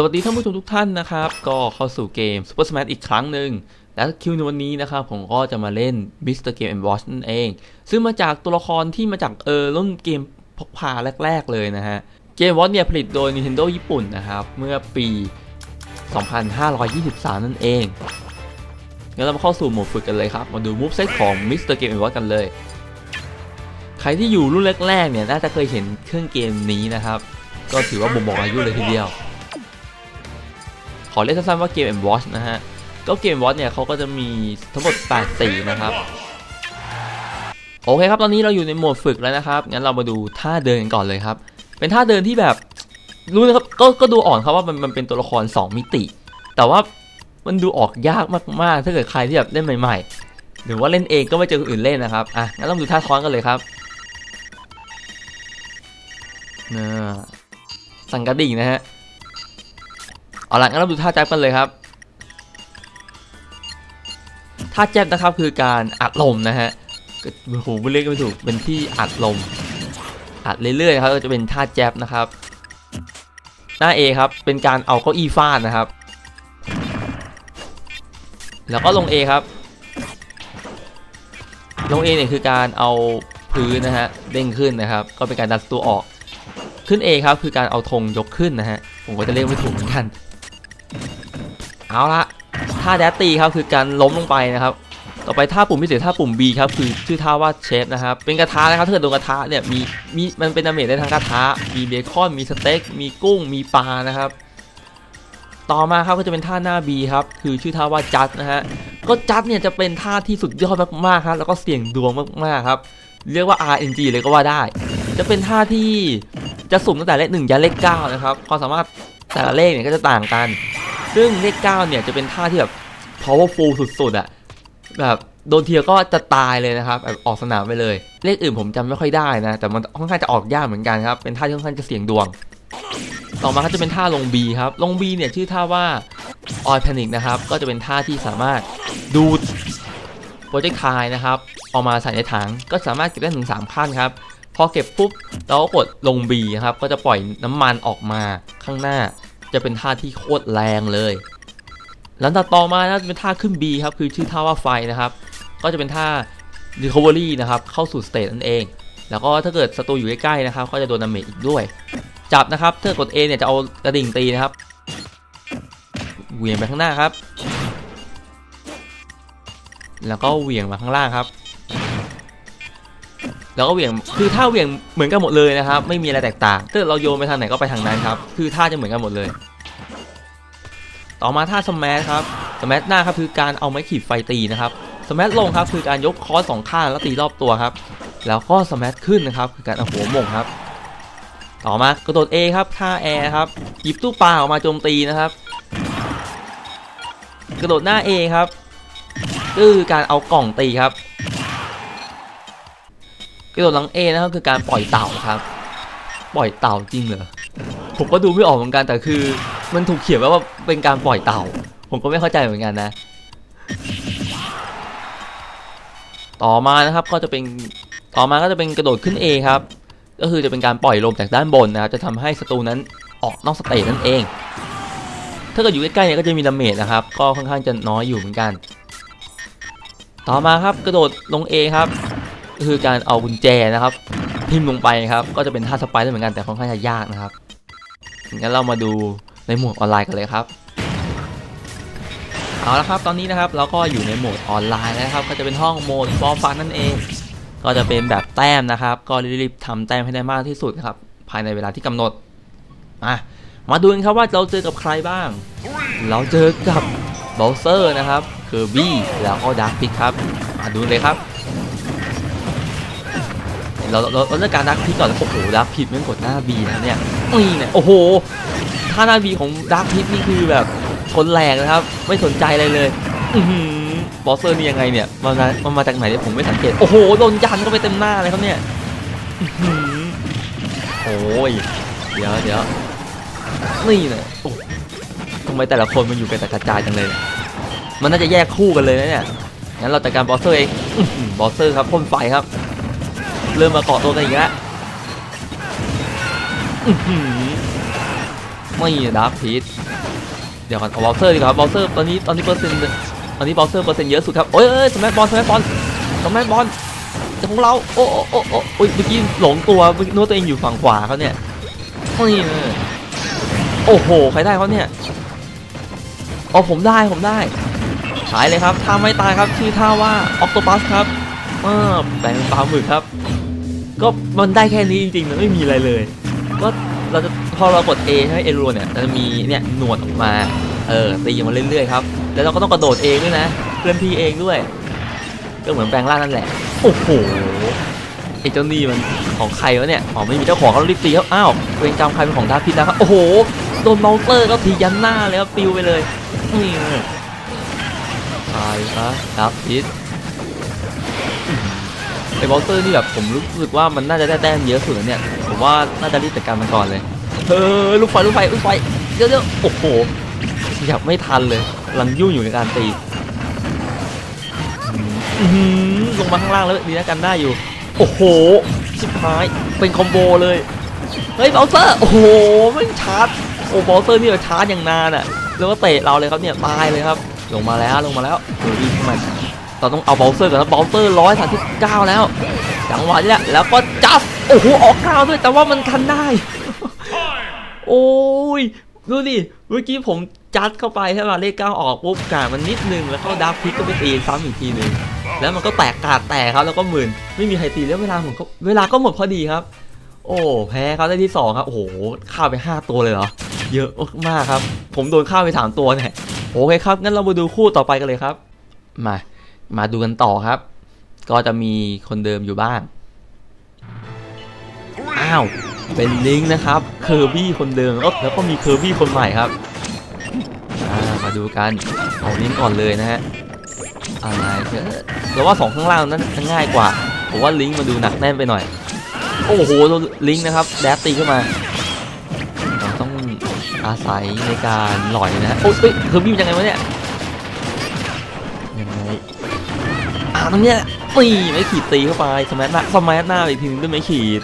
สวัสดีท่านผู้ชมทุกท่านนะครับ ก็เข้าสู่เกม Super Smash อีกครั้งหนึ่งและคิวในวันนี้นะครับ ผมก็จะมาเล่น Mr. Game and Watch นั่นเอง ซึ่งมาจากตัวละครที่มาจากเออรุ่นเกมพกพาแรก ๆ เลยนะฮะ เกมวอตเนี่ยผลิตโดย Nintendo ญี่ปุ่นนะครับ เมื่อปี 2523 นั่นเองงั้นเรามาเข้าสู่โหมดฝึกกันเลยครับ มาดูมูฟเซตของ Mr. Game and Watch กันเลย ใครที่อยู่รุ่นแรกๆเนี่ยน่าจะเคยเห็นเครื่องเกมนี้นะครับ ก็ถือว่าบ่งบอกอายุเลยทีเดียว ขอเรียกสั้นๆว่าเกม M Watch นะฮะ ก็เกม Watch เนี่ยเขาก็จะมีทั้งหมด 8 สีนะครับ โอเคครับตอนนี้เราอยู่ในโหมดฝึกแล้วนะครับ งั้นเรามาดูท่าเดินกันก่อนเลยครับ เป็นท่าเดินที่แบบรู้นะครับก็ก็ดูอ่อนครับว่ามันมันเป็นตัวละคร 2 มิติ แต่ว่ามันดูออกยากมากๆ ถ้าเกิดใครที่แบบเล่นใหม่ ๆ หรือว่าเล่นเองก็ไม่เจอคนอื่นเล่นนะครับ อะ งั้นเรามาดูท่าท้อนกันเลยครับน่าสั่งกระดิ่งนะฮะ เอาละงั้นเราดูท่าแจ๊บกันเลยครับท่าแจ๊บนะครับคือการอัดลมนะฮะโอ้โหไม่เรียกไม่ถูกเป็นที่อัดลม อัดเรื่อยๆครับก็จะเป็นท่าแจ๊บนะครับ หน้า A ครับเป็นการเอาเก้าอี้ฟาดนะครับ แล้วก็ลง A ครับ ลง A เนี่ยคือการเอาพื้นนะฮะเด้งขึ้นนะครับ ก็เป็นการดันตัวออกขึ้น A ครับคือการเอาธงยกขึ้นนะฮะผมก็จะเรียกไม่ถูกเหมือนกัน เอาละท่าแดตตีครับคือการล้มลงไปนะครับ ต่อไปท่าปุ่มพิเศษท่าปุ่ม B ครับคือชื่อท่าว่าเชฟนะครับเป็นกระทะนะครับถ้าเกิดโดนกระทะเนี่ยมีมีมันเป็นดาเมจได้ทั้งกระทะมีเบคอนมีสเต็กมีกุ้งมีปลานะครับต่อมาครับก็จะเป็นท่าหน้า B ครับคือชื่อท่าว่าจัดนะฮะก็จัดเนี่ยจะเป็นท่าที่สุดยอดมากๆครับแล้วก็เสี่ยงดวงมากๆครับเรียกว่า RNG เลยก็ว่าได้ จะเป็นท่าที่จะสุ่มตั้งแต่เลขหนึ่งยันเลขเก้านะครับความสามารถแต่ละเลขเนี่ยก็จะต่างกัน ซึ่งเลข9เนี่ยจะเป็นท่าที่แบบ powerful สุดๆอะแบบโดนเทียก็จะตายเลยนะครับแบบออกสนามไปเลย เลขอื่นผมจำไม่ค่อยได้นะ แต่มันค่อนข้างจะออกยากเหมือนกันครับ เป็นท่าที่ค่อนข้างจะเสี่ยงดวง ต่อมาก็จะเป็นท่าลง B ครับ ลง B เนี่ยชื่อท่าว่า oil panic นะครับ ก็จะเป็นท่าที่สามารถดูดโปรเจกต์ไทนะครับออกมาใส่ในถังก็สามารถเก็บได้ถึง 3 ขั้นครับ พอเก็บปุ๊บเราก็กดลง B นะครับ ก็จะปล่อยน้ำมันออกมาข้างหน้า จะเป็นท่าที่โคตรแรงเลยหลังจากต่อมานะเป็นท่าขึ้น B ครับคือชื่อท่าว่าไฟนะครับ ก็จะเป็นท่า recovery นะครับเข้าสู่สเตจนั่นเอง แล้วก็ถ้าเกิดศัตรูอยู่ใกล้ๆนะครับ ก็จะโดนดาเมจอีกด้วย จับนะครับถ้ากด A เนี่ยจะเอากระดิ่งตีนะครับเหวี่ยงไปข้างหน้าครับ แล้วก็เหวี่ยงมาข้างล่างครับ แล้วก็เหวี่ยงคือท่าเหวี่ยงเหมือนกันหมดเลยนะครับ ไม่มีอะไรแตกต่างถ้าเราโยนไปทางไหนก็ไปทางนั้นครับ คือท่าจะเหมือนกันหมดเลย ต่อมาท่าสมัชครับสมัชหน้าครับคือการเอาไม้ขีดไฟตีนะครับสมัชลงครับคือการยกคอสสองข้างแล้วตีรอบตัวครับ แล้วก็สมัชขึ้นนะครับคือการเอาหัวหม่งครับ ต่อมากระโดด A ครับท่าแอร์ครับหยิบตู้ปลาออกมาโจมตีนะครับ กระโดดหน้า A ครับคือการเอากล่องตีครับ ระโดดหลัง A นะครับคือการปล่อยเต่าครับปล่อยเต่าจริงเหรอผมก็ดูไม่ออกเหมือนกันแต่คือ มันถูกเขียนว่าเป็นการปล่อยเต่า ผมก็ไม่เข้าใจเหมือนกันนะ ต่อมานะครับก็จะเป็นต่อมาก็จะเป็นกระโดดขึ้น A ครับก็คือจะเป็นการปล่อยลมจากด้านบนนะครับจะทำให้ศัตรูนั้นออกนอกสเตจนั่นเอง ถ้าเกิดอยู่ใกล้ๆเนี่ยก็จะมีดาเมจนะครับ ก็ค่อนข้างจะน้อยอยู่เหมือนกัน ต่อมาครับกระโดดลง A ครับ คือการเอากุญแจนะครับพิมพ์ลงไปครับ ก็จะเป็นท่าสไปได้เหมือนกันแต่ค่อนข้างจะยากนะครับงั้นเรามาดูในโหมดออนไลน์กันเลยครับเอาละครับตอนนี้นะครับเราก็อยู่ในโหมดออนไลน์แล้วครับ ก็จะเป็นห้องโหมดฟอร์ฟันนั่นเอง ก็จะเป็นแบบแต้มนะครับ ก็รีบๆทำแต้มให้ได้มากที่สุดครับ ภายในเวลาที่กำหนดมามาดูกันครับว่าเราเจอกับใครบ้าง เราเจอกับบอลเซอร์นะครับเคอร์บี้แล้วก็ดาร์คพิกครับ มาดูเลยครับ เราเราเราเลือกการดักพิกก่อนโอ้โหดักพิกมันกดหน้าบีนะเนี่ยนี่เนี่ยโอ้โหท่าหน้าบีของดักพิกนี่คือแบบชนแรงนะครับ ไม่สนใจอะไรเลยอือหือบอสเซอร์นี่ยังไงเนี่ยมันมามันมาจากไหนเนี่ยผมไม่สังเกตโอ้โหโดนยันเข้าไปเต็มหน้าเลยครับเนี่ยอื้อหือโอ้ยเดี๋ยวเดี๋ยวนี่เนี่ยโอ้ทำไมแต่ละคนมันอยู่กันแต่กระจายจังเลย มันน่าจะแยกคู่กันเลยนะเนี่ยงั้นเราจัดการบอสเซอร์เองบอสเซอร์ครับพ่นไฟครับ เริ่มมาเกาะตัวกันอีกแล้วไม่ดับพีทเดี๋ยวก่อนเอาบอลเซอร์ดีกว่าบอลเซอร์ตอนนี้ตอนนี้เปอร์เซ็นต์ตอนนี้บอลเซอร์เปอร์เซ็นต์เยอะสุดครับโอ้ยเอ้ยสมัยบอลสมัยบอลสมัยบอลจะของเราโอ้โอ้โอ้โอ้ยเมื่อกี้หลงตัวนึกว่าตัวเองอยู่ฝั่งขวาเขาเนี่ยนี่โอ้โหใครได้เขาเนี่ยอ๋อผมได้ผมได้ขายเลยครับท่าไม่ตายครับชื่อท่าว่าออกโตปัสครับเออแบ่งปลาหมึกครับ ก็มันได้แค่นี้จริงๆมันไม่มีอะไรเลย ก็เราจะพอเรากด A ให้เอรัวเนี่ยจะมีเนี่ยหนวดออกมาเออตีมาเรื่อยๆครับแล้วเราก็ต้องกระโดดเองด้วยนะเคลื่อนที่เองด้วย ก็เหมือนแปลงร่างนั่นแหละโอ้โหไอ้เจ้านี่มันของใครวะเนี่ยอ๋อไม่มีเจ้าของเขารีบตีครับอ้าวเวรกรรมใครเป็นของดาร์คพิษแล้วครับโอ้โหโดนเบลเตอร์ก็ทียันหน้าเลยครับปิวไปเลยนี่ตายซะดาร์คพิษ ไอ้เบลเตอร์นี่แบบผมรู้สึกว่ามันน่าจะได้แต้มเยอะสุดเนี่ย ผมว่าน่าจะรีบจัดการมันก่อนเลย เออลูกไฟลูกไฟลูกไฟเดี๋ยวๆโอ้โหอยากไม่ทันเลยกำลังยุ่งอยู่ในการตีอื้อหือลงมาข้างล่างแล้วดีนะกันได้อยู่ โอ้โหชิบหายเป็นคอมโบเลย เฮ้ยเบลเซอร์ โอ้โหไม่งชาร์จโอ้เบลเซอร์นี่แบบชาร์จอย่างนานอะแล้วก็เตะเราเลยครับเนี่ยตายเลยครับ ลงมาแล้วลงมาแล้วเฮ้ยมัน เราต้องเอาเบลเซอร์ก่อนนะเบลเซอร์ร้อยสามสิบเก้าแล้วจังหวะนี้แหละแล้วก็จับโอ้โหออกก้าวด้วยแต่ว่ามันคันได้ โอ้ยดูดิเมื่อกี้ผมจัดเข้าไปใช่ป่ะเลขเก้าออกปุ๊บกาดมันนิดนึงแล้วก็ดับพิกก็ไปตีซ้ำอีกทีหนึงแล้วมันก็แตกกาดแตกครับแล้วก็หมื่นไม่มีใครตีแล้วเวลาผมก็เวลาก็หมดพอดีครับ โอ้แพ้เขาได้ที่สองครับโอ้โหฆ่าไป 5 ตัวเลยเหรอเยอะมากครับ ผมโดนฆ่าไปสามตัวเนี่ยโอเคครับงั้นเรามาดูคู่ต่อไปกันเลยครับ มา มาดูกันต่อครับ ก็จะมีคนเดิมอยู่บ้าง อ้าว เป็นลิงนะครับเคอร์บี้คนเดิมแล้วก็มีเคอร์บี้คนใหม่ครับามาดูกันเอาลิงก่อนเลยนะฮะอะไรเอ่อว่าสองข้างล่างนั้นง่ายกว่าผมว่าลิงมาดูหนักแน่นไปหน่อย โอ้โหลิงนะครับแดดตีขึ้นมาเราต้องอาศัยในการหล่อยนะฮะโอ้ยเอ้ยเคอร์บี้มันยังไงวะเนี่ย ตรงเนี้ยตีไม่ขีดตีเข้าไปสมัยหน้าสมัยหน้าอีกทีนึงด้วยไม่ขีด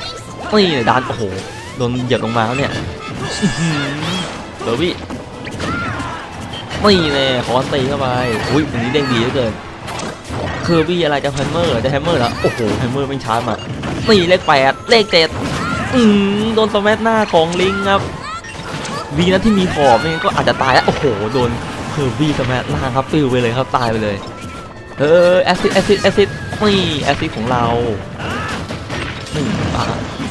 นี่เนี่ยดันโอ้โหโดนเหยียบลงมาแล้วเนี่ยเบอร์บี้นี่แน่ขอตีเข้าไปอุ้ยวันนี้เด้งดีเหลือเกินเคอร์บี้อะไรจะแฮมเมอร์จะแฮมเมอร์แล้วโอ้โหแฮมเมอร์ไม่ช้ามานี่เลขแปดเลขเจ็ดอืมโดนสมัหน้าของลิงครับวีนะที่มีขอบไม่งั้นก็อาจจะตายแล้วโอ้โหโดนเคอร์บี้สมัหน้าครับปิวไปเลยครับตายไปเลย เออแอซิดแอซิดแอซิดนี่แอซิดของเราหนี่งปา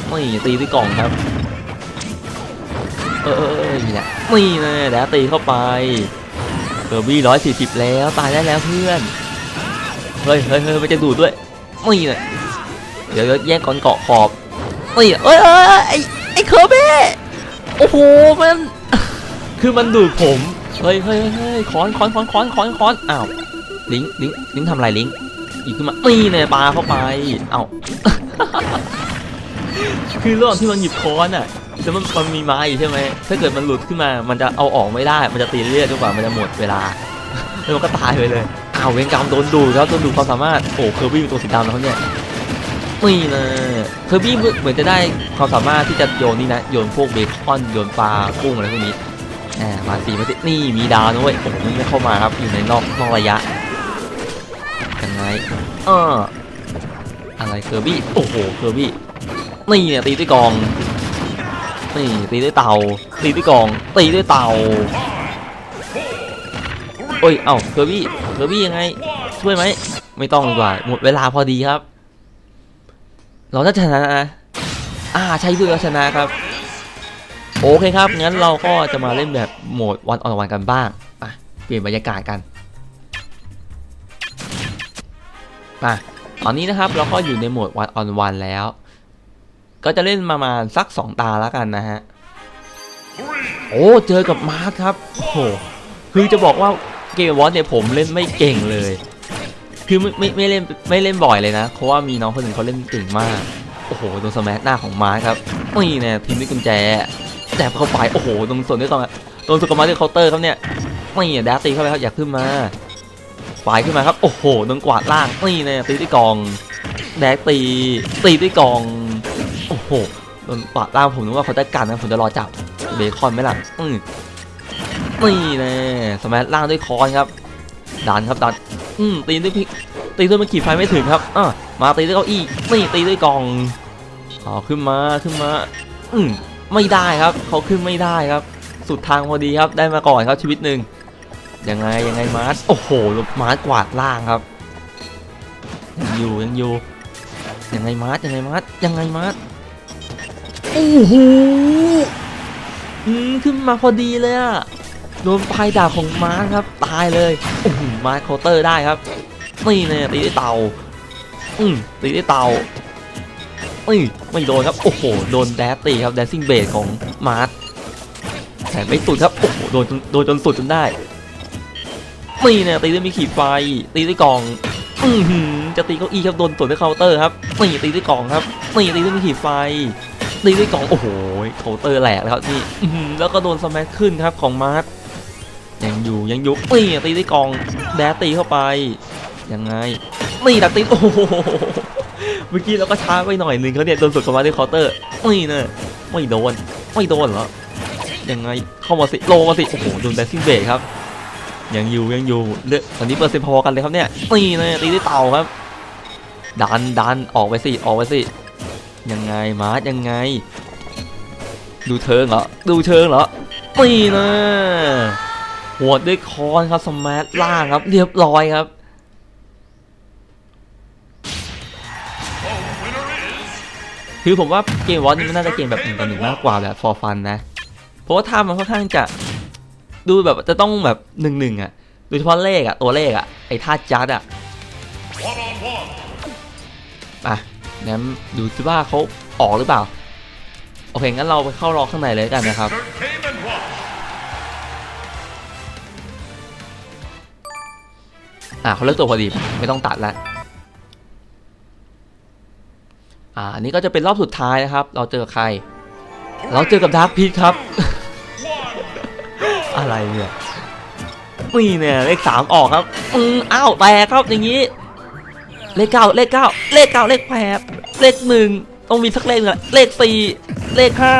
ไม่ตีที่กล่องครับ เออเออเนี่แหละนี่นะแล้วตีเข้าไปเกอร์บี้ร้อยสี่สิบแล้วตายได้แล้วเพื่อน เฮ้ยเฮ้ยเฮ้ยมันจะดูดด้วยนี่เดี๋ยเดี๋ยวแยกก่อนเกาะขอบนี่เอ้ยเอ้ยไอ้ไอ้เคอร์บี้โอ้โหมัน คือมันดูดผม เฮ้ยเฮ้ยเฮ้ยค้อนค้อนค้อนค้อนค้อนค้อนอ้าว ลิงลิงลิงทำอะไรลิงอีกขึ้นมานี่เนี่ยปลาเข้าไป เอ้า คือระหว่างที่มันหยิบค้อนอะแล้วมันมันมีไม้อยู่ใช่ไหม ถ้าเกิดมันหลุดขึ้นมา มันจะเอาออกไม่ได้ มันจะตีเรื่อยจนกว่ามันจะหมดเวลา แล้วมันก็ตายไปเลย เอาเวรกรรมโดนดูดครับ โดนดูดความสามารถ โอ้เคอร์บี้เป็นตัวสีดำแล้วเนี่ยนี่นะเคอร์บี้เหมือนจะได้ความสามารถที่จะโยนนี่นะ โยนพวกเบคอน โยนปลากุ้งอะไรพวกนี้แหมมาสีมาสินี่มีดาวนะเว้ยโอ้โหมันไม่เข้ามาครับ อยู่ในนอกนอกระยะ ยังไงเอออะไรเคอร์บี้ โอ้โห เคอร์บี้ นี่เนี่ยตีด้วยกอง นี่ตีด้วยเตา ตีด้วยกอง ตีด้วยเตาโอ้ย เอ้า เคอร์บี้ เคอร์บี้ยังไง ช่วยไหม ไม่ต้องดีกว่า หมดเวลาพอดีครับ เราจะชนะนะอ่า ใช่เพื่อชนะครับ โอเคครับ งั้นเราก็จะมาเล่นแบบโหมดวันออนวันกันบ้างอะเปลี่ยนบรรยากาศกัน่ะตอนนี้นะครับเราก็อยู่ในโหมดวันออนวันแล้ว ก็จะเล่นประมาณสัก 2 ตาแล้วกันนะฮะ โอ้ เจอกับมาร์คครับโอ้โหคือจะบอกว่าเกมวอตเนี่ยผมเล่นไม่เก่งเลย คือไม่ไม่ไม่เล่นไม่เล่นบ่อยเลยนะ เพราะว่ามีน้องคนหนึ่งเขาเล่นเก่งมาก โอ้โหโดนสมัหน้าของมาร์คครับนี่เนี่ยทีมด้วยกุญแจแจบเข้าไปโอ้โหโดนส่วนด้วยตอนโดนสกอร์มาด้วยเคาน์เตอร์ครับเนี่ยนี่แดดตีเข้าไปครับอยากขึ้นมา ฝ่ายขึ้นมาครับ โอ้โหโดนกวาดล่าง นี่เนี่ยตีด้วยกอง แดกตี ตีด้วยกอง โอ้โหโดนปาดล่างผมนึกว่าเขาจะกันนะผมจะรอจับเบคอนไหมล่ะอืมนี่แน่สมัยล่างด้วยคอนครับดันครับดันอืมตีด้วยพิตีด้วยมันขีดไฟไม่ถึงครับอะมาตีด้วยเก้าอี้นี่ตีด้วยกองเอาขึ้นมาขึ้นมา อืมไม่ได้ครับ เขาขึ้นไม่ได้ครับ สุดทางพอดีครับ ได้มาก่อนครับชีวิตหนึ่ง ยังไงยังไงมาร์สโอ้โหมาร์สกวาดล่างครับยังอยู่ยังอยู่ยังไงมาร์สยังไงมาร์สยังไงมาร์สโอ้โหอืมขึ้นมาพอดีเลยอะโดนไฟดาบของมาร์สครับตายเลยโอ้โหมาร์สเคาน์เตอร์ได้ครับนี่เนี่ยตีด้วยเตาอืมตีด้วยเตาเอ้ยไม่โดนครับโอ้โหโดนแดดตีครับแดนซิ่งเบสของมาร์ทแต่ไม่สุดครับโอ้โหโดนโดนจนสุดจนได้ นี่เนี่ยตีด้วยมีขีดไฟ ตีด้วยกล่องอือหือจะตีเก้าอี้ครับโดนสวนด้วยเคาน์เตอร์ครับนี่ตีด้วยกล่องครับนี่ตีด้วยมีขีดไฟตีด้วยกล่องโอ้โหเคาน์เตอร์แหลกแล้วครับนี่อือแล้วก็โดนสมัขึ้นครับของมาร์ทยังอยู่ยังอยู่นี่ตีด้วยกล่องแดดตีเข้าไปยังไงนี่ดักตีโอ้โหเมื่อกี้เราก็ช้าไปหน่อยนึงเขาเนี่ยโดนสวนกลับมาด้วยเคาน์เตอร์นี่เนอะไม่โดนไม่โดนเหรอยังไงเข้ามาสิโลมาสิโอ้โหโดนแดนซิ่งเบรกครับ ยังอยู่ยังอยู่เลือตอนนี้เปอร์เซ็นต์พอกันเลยครับเนี่ยนี่เนอะตีด้วยเต่าครับดันดันออกไปสิออกไปสิยังไงมาร์ยังไง ดูเชิงเหรอดูเชิงเหรอนี่เนอะหัวด้วยคอนครับสมาร์ทล่างครับ เรียบร้อยครับคือผมว่าเกมวอตนี่มันน่าจะเกมแบบหนึ่งต่อหนึ่งมากกว่าแบบ for fun นะ เพราะว่าท่ามันค่อนข้างจะ ดูแบบจะต้องแบบหนึ่งหนึ่งอะโดยเฉพาะเลขอะตัวเลขอะไอ้ท่าจัดอะอะงั้นดูซิว่าเขาออกหรือเปล่า โอเคงั้นเราไปเข้ารอข้างในเลยกันนะครับอะเขาเลือกตัวพอดีไม่ต้องตัดและอ่านนี้ก็จะเป็นรอบสุดท้ายนะครับ เราเจอใคร เราเจอกับดาร์คพีทครับ อะไรเนี่ยนี่เนี่ยเลขสามออกครับอืมอ้าวแตกครับอย่างนี้ เลขเก้าเลขเก้าเลขเก้าเลขแปดเลขหนึ่งต้องมีสักเลขหนึ่งเลขสี่เลขห้า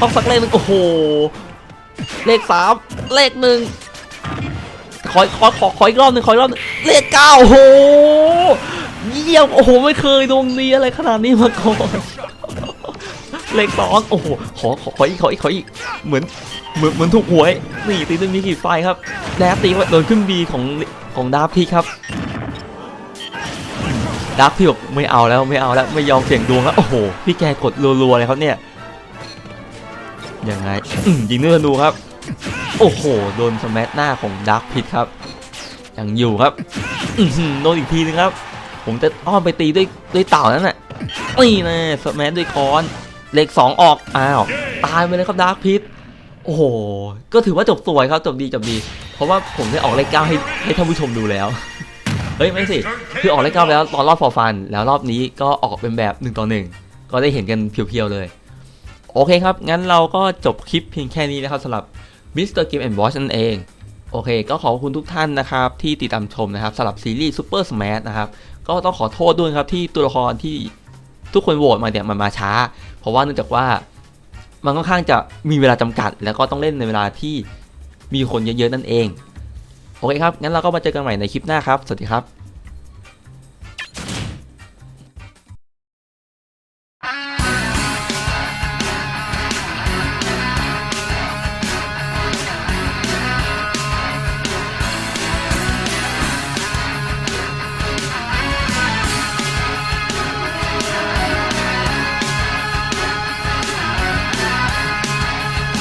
ต้องสักเลขหนึ่งโอ้โหเลขสามเลขหนึ่งขอขอขอขออีกรอบหนึ่งขออีกรอบเลขเก้าโอ้โหเยี่ยมโอ้โหไม่เคยดวงดีอะไรขนาดนี้มาก่อนเลขสองโอ้โหขอขอขออีกขออีกขออีกเหมือน เหมือนเหมือนถูกหวยนี่ตีด้วยมีขีดไฟครับแดดตีว่าโดนขึ้นบีของของดาร์คพีครับดาร์คพีบอกไม่เอาแล้วไม่เอาแล้วไม่ยอมเสี่ยงดวงแล้วโอ้โหพี่แกกดรัวๆเลยครับเนี่ยยังไงยิงด้วยธนูครับ โอ้โหโดนสมัหน้าของดาร์คพีครับยังอยู่ครับโดนอีกทีนึงครับ ผมจะอ้อมไปตีด้วยด้วยเต่านั่นน่ะนี่นะสมัด้วยคอนเลขสองออกอ้าวตายไปเลยครับดาร์คพีท โอ้โห ก็ถือว่าจบสวยครับจบดีจบดี เพราะว่าผมได้ออกเลขเก้าให้ให้ท่านผู้ชมดูแล้ว เฮ้ยไม่สิ คือออกเลขเก้าไปแล้วตอนรอบฟอร์ฟัน แล้วรอบนี้ก็ออกเป็นแบบ1ต่อ1ก็ได้เห็นกันเพียวๆเลย โอเคครับ งั้นเราก็จบคลิปเพียงแค่นี้นะครับสำหรับ Mr. Game and Watch นั่นเอง โอเค ก็ขอบคุณทุกท่านนะครับที่ติดตามชมนะครับสำหรับซีรีส์ Super Smash นะครับก็ต้องขอโทษด้วยครับที่ตัวละครที่ทุกคนโหวตมาเนี่ยมันมาช้า เพราะว่าเนื่องจากว่า มันค่อนข้างจะมีเวลาจำกัด แล้วก็ต้องเล่นในเวลาที่มีคนเยอะๆนั่นเอง โอเคครับ งั้นเราก็มาเจอกันใหม่ในคลิปหน้าครับ สวัสดีครับ